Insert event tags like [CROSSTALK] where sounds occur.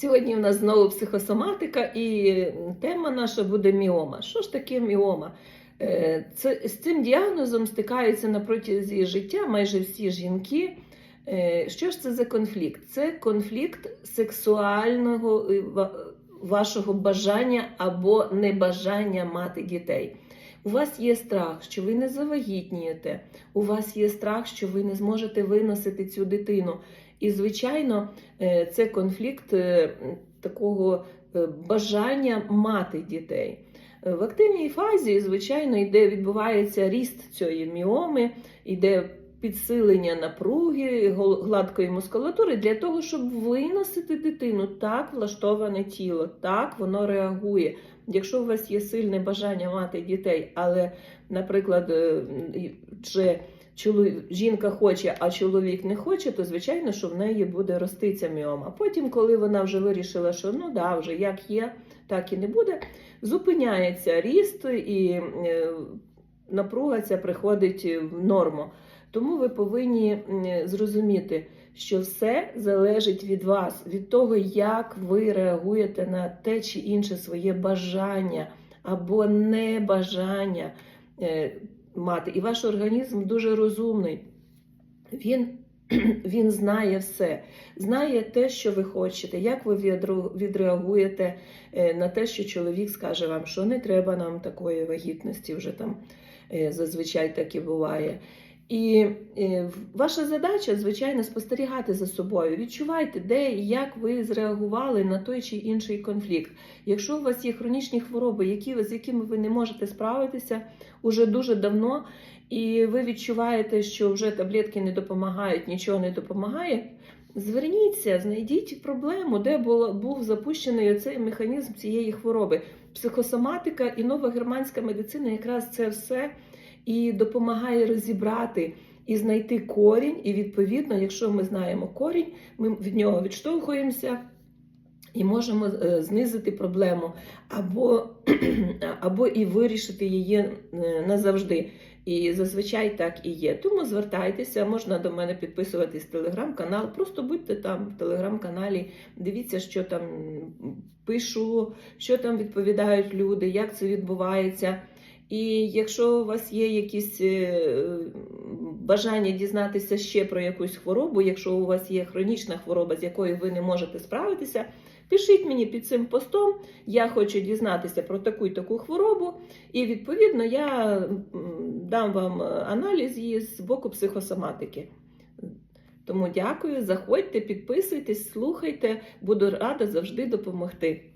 Сьогодні в нас знову психосоматика, і тема наша буде міома. Що ж таке міома? Е, Це, з цим діагнозом стикаються на протязі життя майже всі жінки. Е, Що ж це за конфлікт? Це конфлікт сексуального е, вашого бажання або небажання мати дітей. У вас є страх, що ви не завагітнієте, у вас є страх, що ви не зможете виносити цю дитину. І, звичайно, е, це конфлікт е, такого е, бажання мати дітей. В активній фазі, звичайно, йде відбувається ріст цієї міоми, йде підсилення напруги, гладкої мускулатури для того, щоб виносити дитину. Так влаштоване тіло, так воно реагує. Якщо у вас є сильне бажання мати дітей, але, наприклад, чи жінка хоче, а чоловік не хоче, то звичайно, що в неї буде рости ця міома. Потім, коли вона вже вирішила, що ну да, вже як є, так і не буде, зупиняється ріст і е, напруга ця приходить в норму. Тому ви повинні зрозуміти, що все залежить від вас, від того, як ви реагуєте на те чи інше своє бажання або небажання е, мати. І ваш організм дуже розумний. Він, [CLEARS THROAT] він знає все, знає те, що ви хочете, як ви відреагуєте е, на те, що чоловік скаже вам, що не треба нам такої вагітності, вже там е, зазвичай так і буває. І е, ваша задача, звичайно, спостерігати за собою. Відчувайте, де і як ви зреагували на той чи інший конфлікт. Якщо у вас є хронічні хвороби, які, з якими ви не можете справитися уже дуже давно, і ви відчуваєте, що вже таблетки не допомагають, нічого не допомагає. Зверніться, знайдіть проблему, де було, був запущений оцей механізм цієї хвороби. Психосоматика і нова германська медицина якраз це все і допомагає розібрати і знайти корінь. І відповідно, якщо ми знаємо корінь, ми від нього відштовхуємося і можемо е, знизити проблему або, [CLEARS THROAT] або і вирішити її е, назавжди. І зазвичай так і є. Тому звертайтеся, можна до мене підписуватись в телеграм-канал. Просто будьте там в телеграм-каналі, дивіться, що там пишу, що там відповідають люди, як це відбувається. І якщо у вас є якісь е, бажання дізнатися ще про якусь хворобу, якщо у вас є хронічна хвороба, з якою ви не можете справитися, пишіть мені під цим постом. Я хочу дізнатися про таку і таку хворобу, і відповідно я дам вам аналіз її з боку психосоматики. Тому дякую, заходьте, підписуйтесь, слухайте, буду рада завжди допомогти.